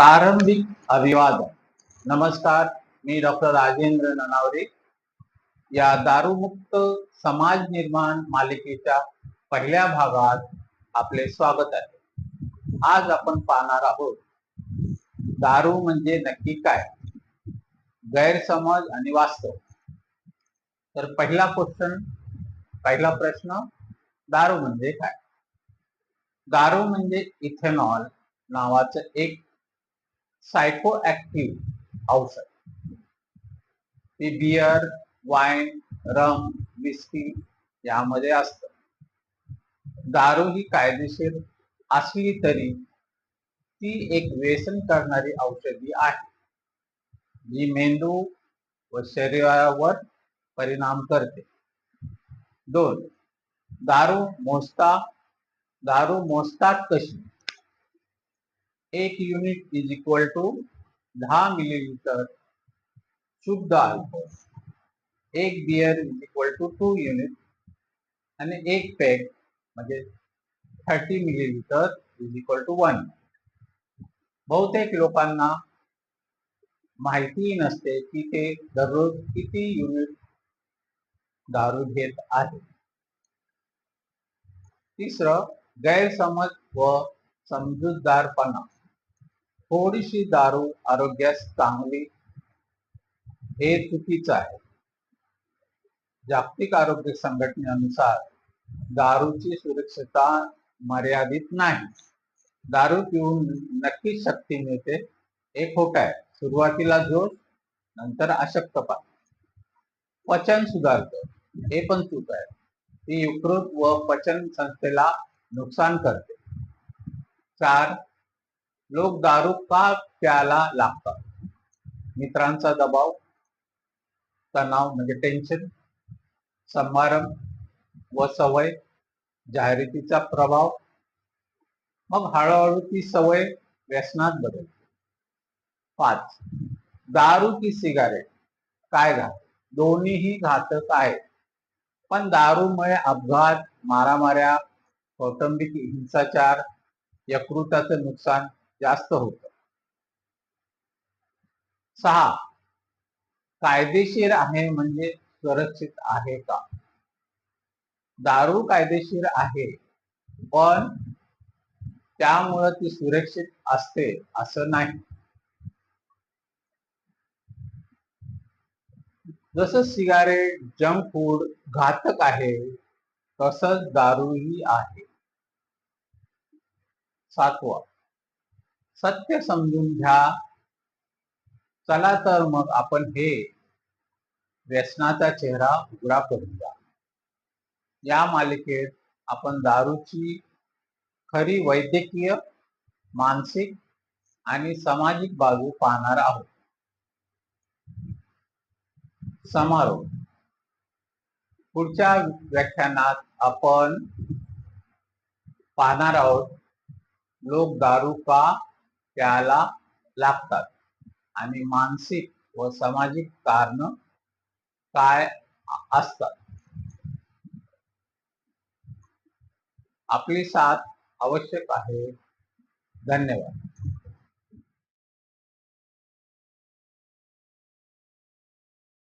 प्रारंभिक अभिवादन. नमस्कार मी डॉक्टर राजेंद्र ननावरे. या दारूमुक्त समाज निर्माण मालिकेच्या पहिल्या भागात आपले स्वागत आहे. आज आपण पाहणार आहोत दारू म्हणजे नक्की काय? गैरसमज आणि वास्तव. तर पहिला क्वेश्चन पहिला प्रश्न दारू म्हणजे काय? दारू म्हणजे इथेनॉल नावाचं एक सायकोऍक्टिव्ह औषध. ते बियर वाईन रम विस्की यामध्ये असत. दारू ही कायदेशीर असली तरी ती एक व्यसन करणारी औषधी आहे जी मेंदू व शरीरावर परिणाम करते. दोन दारू मोजता दारू मोजतात कशी? एक युनिट इज इक्वल टू दहा मिलीलिटर शुद्ध अल्कोहोल एक beer is equal to two unit आणि एक पॅक म्हणजे thirty millilitre is equal to one बहुतेक लोकांना माहिती नसते की ते दररोज किती युनिट दारू घेत आहे तिसरं गैरसमज व समजूतदारपणा. थोडीशी दारू आरोग्यास चांगली हे चुकीचं आहे. जागतिक आरोग्य संघटनेनुसार दारूची सुरक्षता मर्यादित नाही. दारू पिऊन नक्कीच शक्ती मिळते. हे खोट आहे. सुरुवातीला जोश नंतर अशक्तपणा पचन सुधारतो. हे पण चूक आहे. ती यकृत व पचन संस्थेला नुकसान करते. चार लोक दारू का प्यायला लागतात? मित्रांचा दबाव तणाव म्हणजे टेन्शन समारंभ व सवय जाहिरातीचा प्रभाव. मग हळूहळू ती सवय व्यसनात बदलते. पाच दारू की सिगारेट? काय घात? दोन्हीही घातक आहेत. पण दारूमुळे अपघात मारामाऱ्या कौटुंबिक हिंसाचार यकृताचं नुकसान जास्त होत. सहा. कायदेशीर आहे म्हणजे सुरक्षित आहे का? दारू कायदेशीर आहे पण त्यामुळं ती सुरक्षित असते असं नाही. जसं सिगारेट जंक फूड घातक आहे तसंच दारूही आहे. सातवा. सत्य समजून घ्या. चला तर मग आपण हे व्यसनाचा चेहरा उघडा करूया या मालिकेत आपण दारूची खरी वैद्यकीय मानसिक आणि सामाजिक बाजू पाहणार आहोत. समारोप. पुढच्या व्याख्यानात आपण पाहणार आहोत लोक दारू का त्याला लागतात. आणि मानसिक व सामाजिक कारण काय असतात? आपली साथ आवश्यक आहे. धन्यवाद.